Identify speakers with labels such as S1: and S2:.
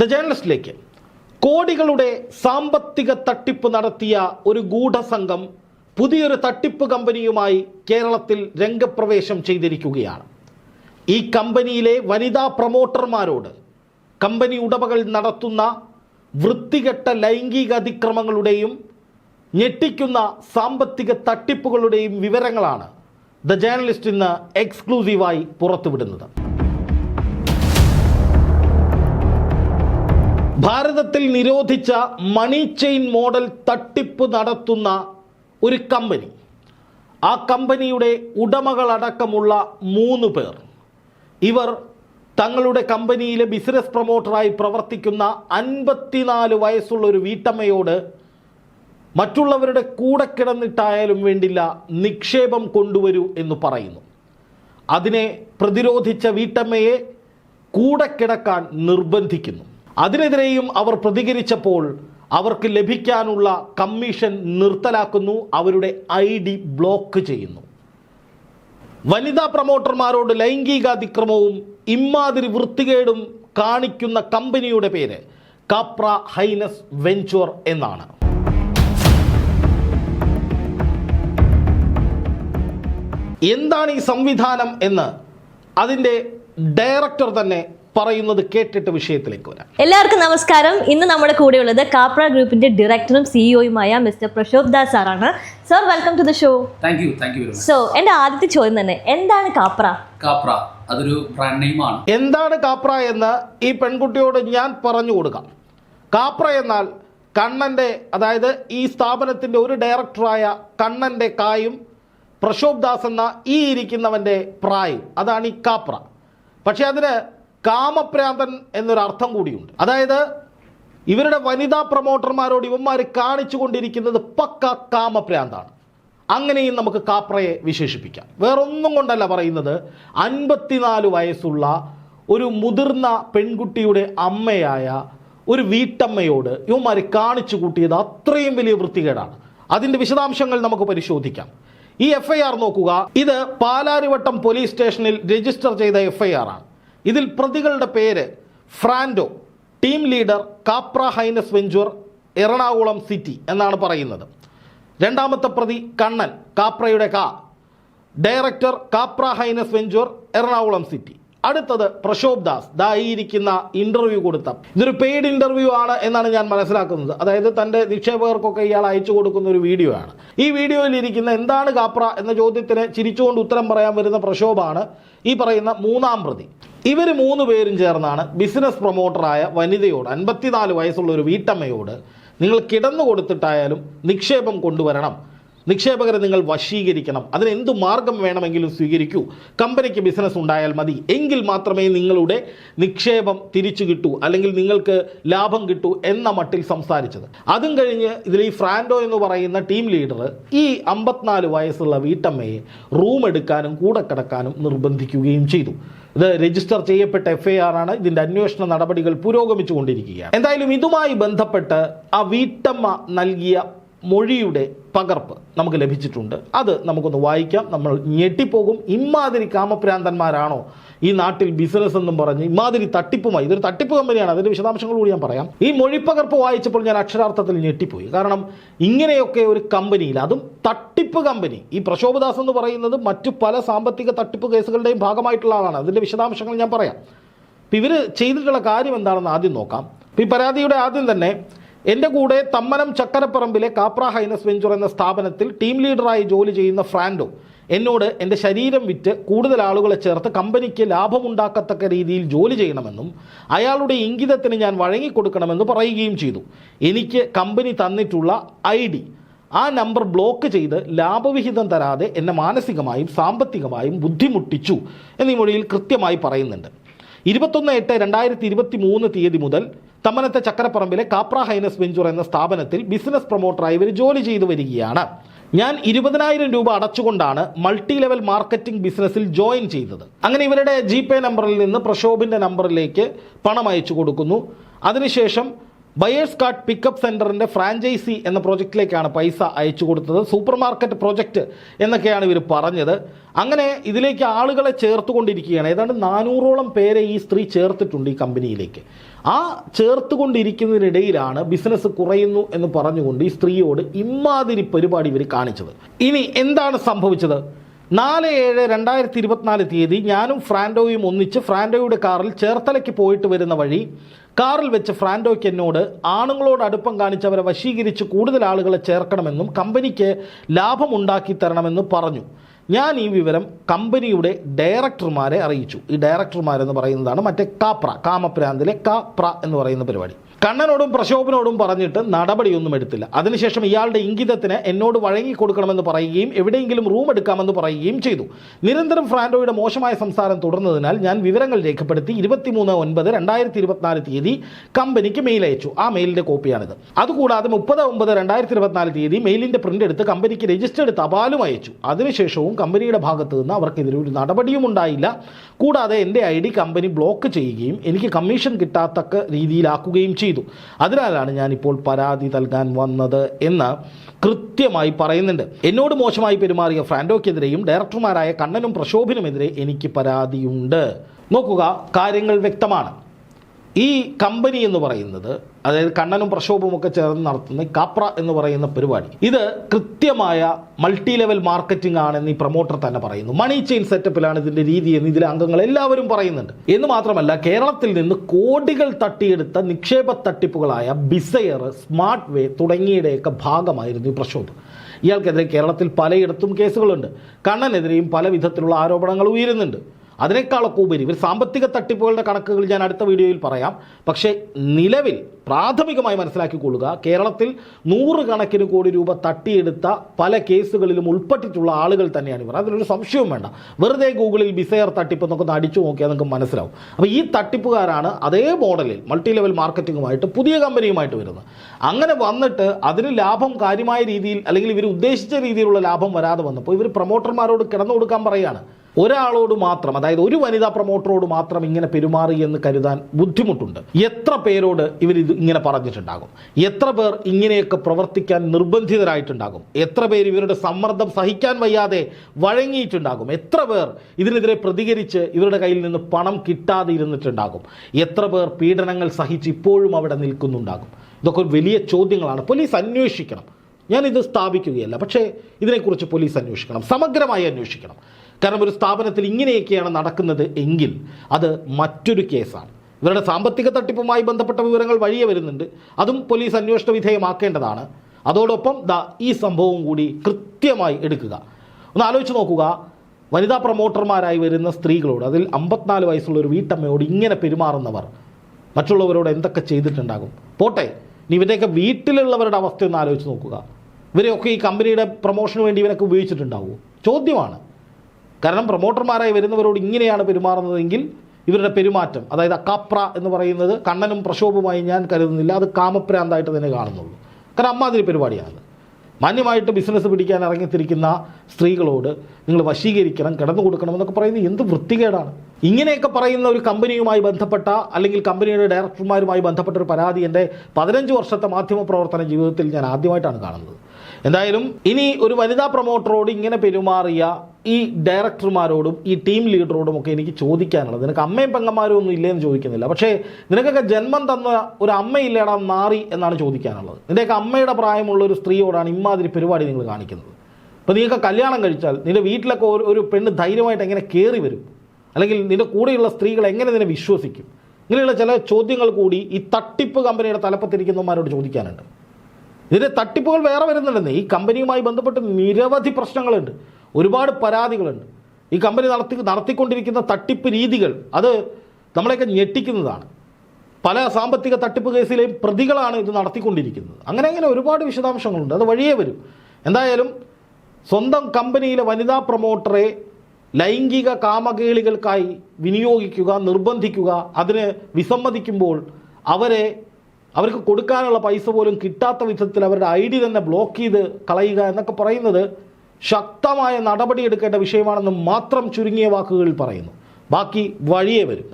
S1: The ജേണലിസ്റ്റിലേക്ക് കോടികളുടെ സാമ്പത്തിക തട്ടിപ്പ് നടത്തിയ ഒരു ഗൂഢസംഘം പുതിയൊരു തട്ടിപ്പ് കമ്പനിയുമായി കേരളത്തിൽ രംഗപ്രവേശം ചെയ്തിരിക്കുകയാണ്. ഈ കമ്പനിയിലെ വനിതാ പ്രൊമോട്ടർമാരോട് കമ്പനി ഉടമകൾ നടത്തുന്ന വൃത്തികെട്ട ലൈംഗിക അതിക്രമങ്ങളുടെയും ഞെട്ടിക്കുന്ന സാമ്പത്തിക തട്ടിപ്പുകളുടെയും വിവരങ്ങളാണ് ദ ജേണലിസ്റ്റ് ഇന്ന് എക്സ്ക്ലൂസീവായി പുറത്തുവിടുന്നത്. ഭാരതത്തിൽ നിരോധിച്ച മണി ചെയിൻ മോഡൽ തട്ടിപ്പ് നടത്തുന്ന ഒരു കമ്പനി. ആ കമ്പനിയുടെ ഉടമകളടക്കമുള്ള മൂന്ന് പേർ. ഇവർ തങ്ങളുടെ കമ്പനിയിലെ ബിസിനസ് പ്രൊമോട്ടറായി പ്രവർത്തിക്കുന്ന അൻപത്തിനാല് വയസ്സുള്ള ഒരു വീട്ടമ്മയോട് മറ്റുള്ളവരുടെ കൂടെ കിടന്നിട്ടായാലും വേണ്ടില്ല നിക്ഷേപം കൊണ്ടുവരൂ എന്ന് പറയുന്നു. അതിനെ പ്രതിരോധിച്ച വീട്ടമ്മയെ കൂടെ കിടക്കാൻ നിർബന്ധിക്കുന്നു. അതിനെതിരെയും അവർ പ്രതികരിച്ചപ്പോൾ അവർക്ക് ലഭിക്കാനുള്ള കമ്മീഷൻ നിർത്തലാക്കുന്നു അവരുടെ ഐ ഡി ബ്ലോക്ക് ചെയ്യുന്നു. വനിതാ പ്രൊമോട്ടർമാരോട് ലൈംഗികാതിക്രമവും ഇമ്മാതിരി വൃത്തികേടും കാണിക്കുന്ന കമ്പനിയുടെ പേര് കാപ്ര ഹൈനസ് വെഞ്ചർ എന്നാണ്. എന്താണ് ഈ സംവിധാനം എന്ന് അതിന്റെ ഡയറക്ടർ തന്നെ പറയുന്നത് കേട്ടിട്ട് വിഷയത്തിലേക്ക് വരാം.
S2: എല്ലാവർക്കും നമസ്കാരം. ഇന്ന് നമ്മുടെ കൂടെയുള്ളത് കാപ്ര ഗ്രൂപ്പിന്റെ ഡയറക്ടറും സിഇഒയുമായ മിസ്റ്റർ പ്രശോഭ് ദാസ് സാറാണ്. Sir welcome to the show
S3: thank you thank you
S2: so എന്റെ ആദ്യത്തെ ചോദ്യം തന്നെ എന്താണ് കാപ്ര?
S3: കാപ്ര അതൊരു ബ്രാൻഡ് നെയിമാണ്
S1: എന്താണ് കാപ്ര എന്ന് ഈ പെൺകുട്ടിയോട് ഞാൻ പറഞ്ഞു കൊടുക്കാം. കാപ്ര എന്നാൽ കണ്ണന്റെ അതായത് ഈ സ്ഥാപനത്തിന്റെ ഒരു ഡയറക്ടറായ കണ്ണന്റെ കായും പ്രശോഭ് ദാസ് എന്ന ഈ ഇരിക്കുന്നവന്റെ പ്രായം. അതാണ് ഈ കാപ്ര. പക്ഷേ അതിന് കാമപ്രാന്തൻ എന്നൊരർത്ഥം കൂടിയുണ്ട്. അതായത് ഇവരുടെ വനിതാ പ്രൊമോട്ടർമാരോട് ഇവന്മാർ കാണിച്ചു കൊണ്ടിരിക്കുന്നത് പക്ക കാമപ്രാന്താണ്. അങ്ങനെയും നമുക്ക് കാപ്രയെ വിശേഷിപ്പിക്കാം. വേറൊന്നും കൊണ്ടല്ല പറയുന്നത് അൻപത്തിനാല് വയസ്സുള്ള ഒരു മുതിർന്ന പെൺകുട്ടിയുടെ അമ്മയായ ഒരു വീട്ടമ്മയോട് ഇവന്മാർ കാണിച്ചു കൂട്ടിയത് അത്രയും വലിയ വൃത്തികേടാണ്. അതിന്റെ വിശദാംശങ്ങൾ നമുക്ക് പരിശോധിക്കാം. ഈ എഫ് നോക്കുക. ഇത് പാലാരിവട്ടം പോലീസ് സ്റ്റേഷനിൽ രജിസ്റ്റർ ചെയ്ത എഫ് ആണ്. ഇതിൽ പ്രതികളുടെ പേര് Frando team leader Capra Highness Venture Ernakulam city എന്നാണ് പറയുന്നത്. രണ്ടാമത്തെ പ്രതി കണ്ണൻ കാപ്രയുടെ കാ. Director Capra Highness Venture Ernakulam city. അടുത്തത് പ്രശോഭ് ദാസ്. ദായിരിക്കുന്ന ഇന്റർവ്യൂ കൊടുത്ത. ഇതൊരു പെയ്ഡ് ഇന്റർവ്യൂ ആണ് എന്നാണ് ഞാൻ മനസ്സിലാക്കുന്നത്. അതായത് തന്റെ നിക്ഷേപകർക്കൊക്കെ ഇയാൾ അയച്ചു കൊടുക്കുന്ന ഒരു വീഡിയോ ആണ്. ഈ വീഡിയോയിൽ ഇരിക്കുന്ന എന്താണ് കാപ്ര എന്ന ചോദ്യത്തിന് ചിരിച്ചുകൊണ്ട് ഉത്തരം പറയാൻ വരുന്ന പ്രശോഭാണ് ഈ പറയുന്ന മൂന്നാം പ്രതി. ഇവർ മൂന്ന് പേരും ചേർന്നാണ് ബിസിനസ് പ്രൊമോട്ടറായ വനിതയോട് അൻപത്തിനാല് വയസ്സുള്ള ഒരു വീട്ടമ്മയോട് നിങ്ങൾ കിടന്നു കൊടുത്തിട്ടായാലും നിക്ഷേപം കൊണ്ടുവരണം. നിക്ഷേപകരെ നിങ്ങൾ വശീകരിക്കണം. അതിന് എന്ത് മാർഗം വേണമെങ്കിലും സ്വീകരിക്കൂ. കമ്പനിക്ക് ബിസിനസ് ഉണ്ടായാൽ മതി. എങ്കിൽ മാത്രമേ നിങ്ങളുടെ നിക്ഷേപം തിരിച്ചു കിട്ടൂ. അല്ലെങ്കിൽ നിങ്ങൾക്ക് ലാഭം കിട്ടൂ എന്ന മട്ടിൽ സംസാരിച്ചത്. അതും കഴിഞ്ഞ് ഇതിൽ ഈ ഫ്രാൻഡോ എന്ന് പറയുന്ന ടീം ലീഡർ ഈ അമ്പത്തിനാല് വയസ്സുള്ള വീട്ടമ്മയെ റൂം എടുക്കാനും കൂടെ കിടക്കാനും നിർബന്ധിക്കുകയും ചെയ്തു. ഇത് രജിസ്റ്റർ ചെയ്യപ്പെട്ട എഫ് ഐ ആർ ആണ്. ഇതിന്റെ അന്വേഷണ നടപടികൾ പുരോഗമിച്ചുകൊണ്ടിരിക്കുകയാണ്. എന്തായാലും ഇതുമായി ബന്ധപ്പെട്ട് ആ വീട്ടമ്മ നൽകിയ മൊഴിയുടെ പകർപ്പ് നമുക്ക് ലഭിച്ചിട്ടുണ്ട്. അത് നമുക്കൊന്ന് വായിക്കാം. നമ്മൾ ഞെട്ടിപ്പോകും. ഇമാതിരി കാമപ്രാന്തന്മാരാണോ ഈ നാട്ടിൽ ബിസിനസ് എന്നും പറഞ്ഞ് ഇമാതിരി തട്ടിപ്പുമായി. ഇതൊരു തട്ടിപ്പ് കമ്പനിയാണ്. അതിന്റെ വിശദാംശങ്ങൾ കൂടി ഞാൻ പറയാം. ഈ മൊഴിപ്പകർപ്പ് വായിച്ചപ്പോൾ ഞാൻ അക്ഷരാർത്ഥത്തിൽ ഞെട്ടിപ്പോയി. കാരണം ഇങ്ങനെയൊക്കെ ഒരു കമ്പനിയിൽ അതും തട്ടിപ്പ് കമ്പനി. ഈ പ്രശോഭദാസ് എന്ന് പറയുന്നത് മറ്റു പല സാമ്പത്തിക തട്ടിപ്പ് കേസുകളുടെയും ഭാഗമായിട്ടുള്ള ആളാണ്. അതിന്റെ വിശദാംശങ്ങൾ ഞാൻ പറയാം. ഇപ്പം ഇവർ ചെയ്തിട്ടുള്ള കാര്യം എന്താണെന്ന് ആദ്യം നോക്കാം. ഇപ്പം ഈ പരാതിയുടെ ആദ്യം തന്നെ എന്റെ കൂടെ തമ്മനം ചക്കരപ്പറമ്പിലെ കാപ്ര ഹൈനസ് വെഞ്ചർ എന്ന സ്ഥാപനത്തിൽ ടീം ലീഡറായി ജോലി ചെയ്യുന്ന ഫ്രാൻഡോ എന്നോട് എന്റെ ശരീരം വിറ്റ് കൂടുതൽ ആളുകളെ ചേർത്ത് കമ്പനിക്ക് ലാഭമുണ്ടാക്കത്തക്ക രീതിയിൽ ജോലി ചെയ്യണമെന്നും അയാളുടെ ഇംഗിതത്തിന് ഞാൻ വഴങ്ങിക്കൊടുക്കണമെന്ന് പറയുകയും ചെയ്തു. എനിക്ക് കമ്പനി തന്നിട്ടുള്ള ഐ ആ നമ്പർ ബ്ലോക്ക് ചെയ്ത് ലാഭവിഹിതം തരാതെ എന്നെ മാനസികമായും സാമ്പത്തികമായും ബുദ്ധിമുട്ടിച്ചു എന്നീ മൊഴിയിൽ കൃത്യമായി പറയുന്നുണ്ട്. ഇരുപത്തൊന്ന് എട്ട് രണ്ടായിരത്തി ഇരുപത്തി മൂന്ന് തീയതി മുതൽ തമ്മനത്തെ ചക്കരപ്പറമ്പിലെ കാപ്ര ഹൈനസ് വെഞ്ചർ എന്ന സ്ഥാപനത്തിൽ ബിസിനസ് പ്രൊമോട്ടറായി ഇവർ ജോലി ചെയ്തു വരികയാണ്. ഞാൻ ഇരുപതിനായിരം രൂപ അടച്ചുകൊണ്ടാണ് മൾട്ടി ലെവൽ മാർക്കറ്റിംഗ് ബിസിനസ്സിൽ ജോയിൻ ചെയ്തത്. അങ്ങനെ ഇവരുടെ ജി പേ നമ്പറിൽ നിന്ന് പ്രക്ഷോഭിന്റെ നമ്പറിലേക്ക് പണം അയച്ചു കൊടുക്കുന്നു. അതിനുശേഷം ബയേഴ്സ് കാർഡ് പിക്കപ്പ് സെന്ററിന്റെ ഫ്രാഞ്ചൈസി എന്ന പ്രോജക്റ്റിലേക്കാണ് പൈസ അയച്ചു കൊടുത്തത്. സൂപ്പർ മാർക്കറ്റ് പ്രോജക്റ്റ് എന്നൊക്കെയാണ് ഇവർ പറഞ്ഞത്. അങ്ങനെ ഇതിലേക്ക് ആളുകളെ ചേർത്തുകൊണ്ടിരിക്കുകയാണ്. ഏതാണ്ട് നാനൂറോളം പേരെ ഈ സ്ത്രീ ചേർത്തിട്ടുണ്ട് ഈ കമ്പനിയിലേക്ക്. ആ ചേർത്തുകൊണ്ടിരിക്കുന്നതിനിടയിലാണ് ബിസിനസ് കുറയുന്നു എന്ന് പറഞ്ഞുകൊണ്ട് ഈ സ്ത്രീയോട് ഇമാതിരി പരിപാടി ഇവർ കാണിച്ചത്. ഇനി എന്താണ് സംഭവിച്ചത്? നാല് ഏഴ് രണ്ടായിരത്തി ഇരുപത്തിനാല് തീയതി ഞാനും ഫ്രാൻഡോയും ഒന്നിച്ച് ഫ്രാൻഡോയുടെ കാറിൽ ചേർത്തലയ്ക്ക് പോയിട്ട് വരുന്ന വഴി കാറിൽ വെച്ച് ഫ്രാൻഡോയ്ക്ക് എന്നോട് ആണുങ്ങളോട് അടുപ്പം കാണിച്ചവരെ വശീകരിച്ച് കൂടുതൽ ആളുകളെ ചേർക്കണമെന്നും കമ്പനിക്ക് ലാഭമുണ്ടാക്കി തരണമെന്നും പറഞ്ഞു. ഞാൻ ഈ വിവരം കമ്പനിയുടെ ഡയറക്ടർമാരെ അറിയിച്ചു. ഈ ഡയറക്ടർമാരെന്ന് പറയുന്നതാണ് മറ്റേ കാപ്ര കാമപ്രാന്തിലെ കാപ്ര എന്ന് പറയുന്ന പരിപാടി. കണ്ണനോടും പ്രശോഭനോടും പറഞ്ഞിട്ട് നടപടിയൊന്നും എടുത്തില്ല. അതിനുശേഷം ഇയാളുടെ ഇംഗിതത്തിന് എന്നോട് വഴങ്ങി കൊടുക്കണമെന്ന് പറയുകയും എവിടെയെങ്കിലും റൂം എടുക്കാമെന്ന് പറയുകയും ചെയ്തു. നിരന്തരം ഫ്രാൻഡോയുടെ മോശമായ സംസാരം തുടർന്നതിനാൽ ഞാൻ വിവരങ്ങൾ രേഖപ്പെടുത്തി ഇരുപത്തിമൂന്ന് ഒൻപത് രണ്ടായിരത്തി ഇരുപത്തിനാല് തീയതി കമ്പനിക്ക് മെയിൽ അയച്ചു. ആ മെയിലിന്റെ കോപ്പിയാണിത്. അതുകൂടാതെ മുപ്പത് ഒമ്പത് രണ്ടായിരത്തി ഇരുപത്തിനാല് തീയതി മെയിലിന്റെ പ്രിന്റ് എടുത്ത് കമ്പനിക്ക് രജിസ്റ്റേർഡ് തപാലും അയച്ചു. അതിനുശേഷവും കമ്പനിയുടെ ഭാഗത്തു നിന്ന് അവർക്കെതിരെ ഒരു നടപടിയും ഉണ്ടായില്ല. കൂടാതെ എന്റെ ഐ ഡി കമ്പനി ബ്ലോക്ക് ചെയ്യുകയും എനിക്ക് കമ്മീഷൻ കിട്ടാത്തക്ക രീതിയിലാക്കുകയും ചെയ്തു. അതിനാലാണ് ഞാനിപ്പോൾ പരാതി നൽകാൻ വന്നത് എന്ന് കൃത്യമായി പറയുന്നുണ്ട്. എന്നോട് മോശമായി പെരുമാറിയ ഫ്രാൻഡോക്കെതിരെയും ഡയറക്ടർമാരായ കണ്ണനും പ്രശോഭനുമെതിരെ എനിക്ക് പരാതിയുണ്ട്. നോക്കുക കാര്യങ്ങൾ വ്യക്തമാണ്. ഈ കമ്പനി എന്ന് പറയുന്നത് അതായത് കണ്ണനും പ്രക്ഷോഭവും ഒക്കെ ചേർന്ന് നടത്തുന്ന കാപ്ര എന്ന് പറയുന്ന പരിപാടി ഇത് കൃത്യമായ മൾട്ടി ലെവൽ മാർക്കറ്റിംഗ് ആണെന്ന് ഈ പ്രൊമോട്ടർ തന്നെ പറയുന്നു. മണി ചെയിൻ സെറ്റപ്പിലാണ് ഇതിന്റെ രീതി എന്ന് ഇതിലെ അംഗങ്ങൾ എല്ലാവരും പറയുന്നുണ്ട്. എന്ന് മാത്രമല്ല കേരളത്തിൽ നിന്ന് കോടികൾ തട്ടിയെടുത്ത നിക്ഷേപ തട്ടിപ്പുകളായ ബിസയർ സ്മാർട്ട് വേ തുടങ്ങിയുടെയൊക്കെ ഭാഗമായിരുന്നു ഈ പ്രക്ഷോഭം ഇയാൾക്കെതിരെ കേരളത്തിൽ പലയിടത്തും കേസുകളുണ്ട്. കണ്ണനെതിരെയും പല വിധത്തിലുള്ള ആരോപണങ്ങൾ ഉയരുന്നുണ്ട്. അതിനേക്കാളൊക്കെ ഉപരി ഇവർ സാമ്പത്തിക തട്ടിപ്പുകളുടെ കണക്കുകൾ ഞാൻ അടുത്ത വീഡിയോയിൽ പറയാം. പക്ഷേ നിലവിൽ പ്രാഥമികമായി മനസ്സിലാക്കിക്കൊള്ളുക കേരളത്തിൽ നൂറുകണക്കിന് കോടി രൂപ തട്ടിയെടുത്ത പല കേസുകളിലും ഉൾപ്പെട്ടിട്ടുള്ള ആളുകൾ തന്നെയാണ് ഇവർ. അതിലൊരു സംശയവും വേണ്ട. വെറുതെ ഗൂഗിളിൽ ബിസയർ തട്ടിപ്പ് എന്നൊക്കെ ഒന്ന് അടിച്ചു നോക്കിയാൽ നിങ്ങൾക്ക് മനസ്സിലാവും. അപ്പോൾ ഈ തട്ടിപ്പുകാരാണ് അതേ മോഡലിൽ മൾട്ടി ലെവൽ മാർക്കറ്റിംഗുമായിട്ട് പുതിയ കമ്പനിയുമായിട്ട് വരുന്നത്. അങ്ങനെ വന്നിട്ട് അതിന് ലാഭം കാര്യമായ രീതിയിൽ അല്ലെങ്കിൽ ഇവർ ഉദ്ദേശിച്ച രീതിയിലുള്ള ലാഭം വരാതെ വന്നപ്പോൾ ഇവർ പ്രൊമോട്ടർമാരോട് കിടന്നു കൊടുക്കാൻ പറയുകയാണ്. ഒരാളോട് മാത്രം അതായത് ഒരു വനിതാ പ്രൊമോട്ടറോട് മാത്രം ഇങ്ങനെ പെരുമാറി എന്ന് കരുതാൻ ബുദ്ധിമുട്ടുണ്ട്. എത്ര പേരോട് ഇവർ ഇത് ഇങ്ങനെ പറഞ്ഞിട്ടുണ്ടാകും? എത്ര പേർ ഇങ്ങനെയൊക്കെ പ്രവർത്തിക്കാൻ നിർബന്ധിതരായിട്ടുണ്ടാകും? എത്ര പേർ ഇവരുടെ സമ്മർദ്ദം സഹിക്കാൻ വയ്യാതെ വഴങ്ങിയിട്ടുണ്ടാകും? എത്ര പേർ ഇതിനെതിരെ പ്രതികരിച്ച് ഇവരുടെ കയ്യിൽ നിന്ന് പണം കിട്ടാതെ ഇരുന്നിട്ടുണ്ടാകും? എത്ര പേർ പീഡനങ്ങൾ സഹിച്ച് ഇപ്പോഴും അവിടെ നിൽക്കുന്നുണ്ടാകും? ഇതൊക്കെ വലിയ ചോദ്യങ്ങളാണ്. പോലീസ് അന്വേഷിക്കണം. ഞാനിത് സ്ഥാപിക്കുകയല്ല. പക്ഷേ ഇതിനെക്കുറിച്ച് പോലീസ് അന്വേഷിക്കണം. സമഗ്രമായി അന്വേഷിക്കണം. കാരണം ഒരു സ്ഥാപനത്തിൽ ഇങ്ങനെയൊക്കെയാണ് നടക്കുന്നത് എങ്കിൽ അത് മറ്റൊരു കേസാണ്. ഇവരുടെ സാമ്പത്തിക തട്ടിപ്പുമായി ബന്ധപ്പെട്ട വിവരങ്ങൾ വഴിയെ വരുന്നുണ്ട്. അതും പോലീസ് അന്വേഷണ വിധേയമാക്കേണ്ടതാണ്. അതോടൊപ്പം ദാ ഈ സംഭവം കൂടി കൃത്യമായി എടുക്കുക. ഒന്ന് ആലോചിച്ച് നോക്കുക. വനിതാ പ്രൊമോട്ടർമാരായി വരുന്ന സ്ത്രീകളോട് അതിൽ അമ്പത്തിനാല് വയസ്സുള്ള ഒരു വീട്ടമ്മയോട് ഇങ്ങനെ പെരുമാറുന്നവർ മറ്റുള്ളവരോട് എന്തൊക്കെ ചെയ്തിട്ടുണ്ടാകും? പോട്ടെ. ഇനി ഇവരുടെയൊക്കെ വീട്ടിലുള്ളവരുടെ അവസ്ഥ ഒന്ന് ആലോചിച്ച് നോക്കുക. ഇവരെയൊക്കെ ഈ കമ്പനിയുടെ പ്രൊമോഷന് വേണ്ടി ഇവരൊക്കെ ഉപയോഗിച്ചിട്ടുണ്ടാവുമോ ചോദ്യമാണ്. കാരണം പ്രൊമോട്ടർമാരായി വരുന്നവരോട് ഇങ്ങനെയാണ് പെരുമാറുന്നതെങ്കിൽ ഇവരുടെ പെരുമാറ്റം അതായത് അക്കാപ്ര എന്ന് പറയുന്നത് കണ്ണനും പ്രക്ഷോഭവുമായി ഞാൻ കരുതുന്നില്ല അത് കാമപ്രാന്തായിട്ട് തന്നെ കാണുന്നുള്ളൂ. കാരണം അമ്മാതിരി പരിപാടിയാണ് മാന്യമായിട്ട് ബിസിനസ് പിടിക്കാൻ ഇറങ്ങിത്തിരിക്കുന്ന സ്ത്രീകളോട് നിങ്ങൾ വശീകരിക്കണം കിടന്നു കൊടുക്കണം എന്നൊക്കെ പറയുന്നത് എന്ത് വൃത്തികേടാണ്? ഇങ്ങനെയൊക്കെ പറയുന്ന ഒരു കമ്പനിയുമായി ബന്ധപ്പെട്ട അല്ലെങ്കിൽ കമ്പനിയുടെ ഡയറക്ടർമാരുമായി ബന്ധപ്പെട്ട ഒരു പരാതി എന്റെ പതിനഞ്ച് വർഷത്തെ മാധ്യമ പ്രവർത്തന ജീവിതത്തിൽ ഞാൻ ആദ്യമായിട്ടാണ് കാണുന്നത്. എന്തായാലും ഇനി ഒരു വനിതാ പ്രൊമോട്ടറോട് ഇങ്ങനെ പെരുമാറിയ ഈ ഡയറക്ടർമാരോടും ഈ ടീം ലീഡറോടും ഒക്കെ എനിക്ക് ചോദിക്കാനുള്ളത്. നിനക്ക് അമ്മയും പെങ്ങന്മാരും ഒന്നും ഇല്ലേന്ന് ചോദിക്കുന്നില്ല. പക്ഷേ നിനക്കൊക്കെ ജന്മം തന്ന ഒരു അമ്മയില്ലേടാ മാറി എന്നാണ് ചോദിക്കാനുള്ളത്. നിന്റെയൊക്കെ അമ്മയുടെ പ്രായമുള്ള ഒരു സ്ത്രീയോടാണ് ഇമാതിരി പരിപാടി നിങ്ങൾ കാണിക്കുന്നത്. ഇപ്പോൾ നീയൊക്കെ കല്യാണം കഴിച്ചാൽ നിന്റെ വീട്ടിലൊക്കെ ഒരു ഒരു പെണ്ണ് ധൈര്യമായിട്ട് എങ്ങനെ കയറി വരും? അല്ലെങ്കിൽ നിന്റെ കൂടെയുള്ള സ്ത്രീകൾ എങ്ങനെ നിന്നെ വിശ്വസിക്കും? ഇങ്ങനെയുള്ള ചില ചോദ്യങ്ങൾ കൂടി ഈ തട്ടിപ്പ് കമ്പനിയുടെ തലപ്പത്തിരിക്കുന്നവന്മാരോട് ചോദിക്കാനുണ്ട്. ഇതിന്റെ തട്ടിപ്പുകൾ വേറെ വരുന്നുണ്ടെന്ന്. ഈ കമ്പനിയുമായി ബന്ധപ്പെട്ട് നിരവധി പ്രശ്നങ്ങളുണ്ട്. ഒരുപാട് പരാതികളുണ്ട്. ഈ കമ്പനി നടത്തി നടത്തിക്കൊണ്ടിരിക്കുന്ന തട്ടിപ്പ് രീതികൾ അത് നമ്മളെയൊക്കെ ഞെട്ടിക്കുന്നതാണ്. പല സാമ്പത്തിക തട്ടിപ്പ് കേസിലെയും പ്രതികളാണ് ഇത് നടത്തിക്കൊണ്ടിരിക്കുന്നത്. അങ്ങനെ അങ്ങനെ ഒരുപാട് വിശദാംശങ്ങളുണ്ട്. അത് വഴിയേ വരും. എന്തായാലും സ്വന്തം കമ്പനിയിലെ വനിതാ പ്രൊമോട്ടറെ ലൈംഗിക കാമകേളികൾക്കായി വിനിയോഗിക്കുക നിർബന്ധിക്കുക അതിന് വിസമ്മതിക്കുമ്പോൾ അവരെ അവർക്ക് കൊടുക്കാനുള്ള പൈസ പോലും കിട്ടാത്ത വിധത്തിൽ അവരുടെ ഐ ഡി തന്നെ ബ്ലോക്ക് ചെയ്ത് കളയുക എന്നൊക്കെ പറയുന്നത് ശക്തമായ നടപടിയെടുക്കേണ്ട വിഷയമാണെന്ന് മാത്രം ചുരുങ്ങിയ വാക്കുകളിൽ പറയുന്നു. ബാക്കി വഴിയേ വരും.